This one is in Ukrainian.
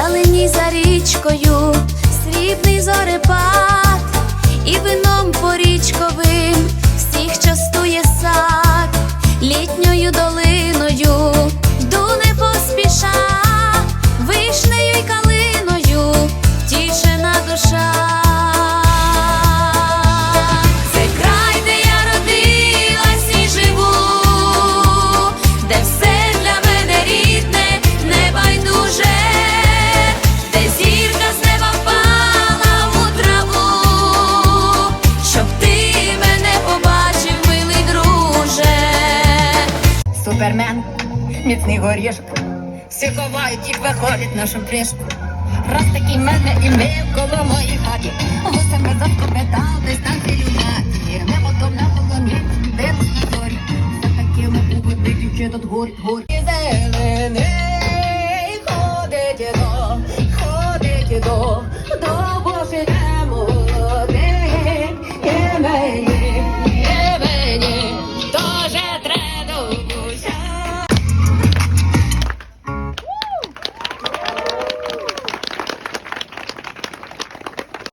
Вдалині за річкою, срібний зорепад, і вином порічковим всіх частує сад, літньою долиною, Супермен, міцний горішок. Всі ховають, їх виходить нашу пришку. Раз такий мене і ми коло моїй хаті. Гусами заскопитались на цілюнаті. Небо то на полоні, дивись на зорі. За такими угоди дівчата тут горить, горить. І Зелений ходить до, ходить до, до Божих